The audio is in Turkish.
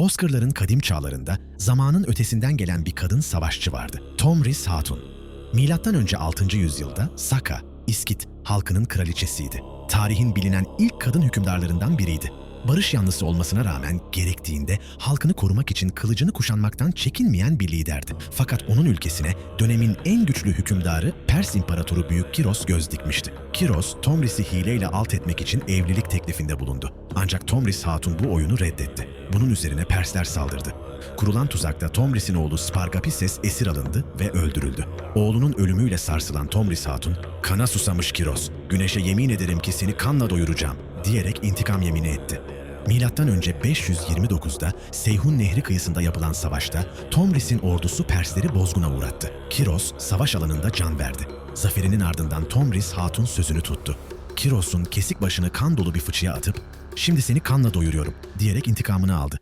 Bozkırların kadim çağlarında zamanın ötesinden gelen bir kadın savaşçı vardı. Tomris Hatun. Milattan önce 6. yüzyılda Saka, İskit halkının kraliçesiydi. Tarihin bilinen ilk kadın hükümdarlarından biriydi. Barış yanlısı olmasına rağmen gerektiğinde halkını korumak için kılıcını kuşanmaktan çekinmeyen bir liderdi. Fakat onun ülkesine dönemin en güçlü hükümdarı Pers İmparatoru Büyük Kiros göz dikmişti. Kiros, Tomris'i hileyle alt etmek için evlilik teklifinde bulundu. Ancak Tomris Hatun bu oyunu reddetti. Bunun üzerine Persler saldırdı. Kurulan tuzakta Tomris'in oğlu Spargapises esir alındı ve öldürüldü. Oğlunun ölümüyle sarsılan Tomris Hatun, kana susamış Kiros, güneşe yemin ederim ki seni kanla doyuracağım diyerek intikam yemini etti. Milattan önce 529'da Seyhun Nehri kıyısında yapılan savaşta Tomris'in ordusu Persleri bozguna uğrattı. Kiros savaş alanında can verdi. Zaferinin ardından Tomris Hatun sözünü tuttu. Kiros'un kesik başını kan dolu bir fıçıya atıp "Şimdi seni kanla doyuruyorum." diyerek intikamını aldı.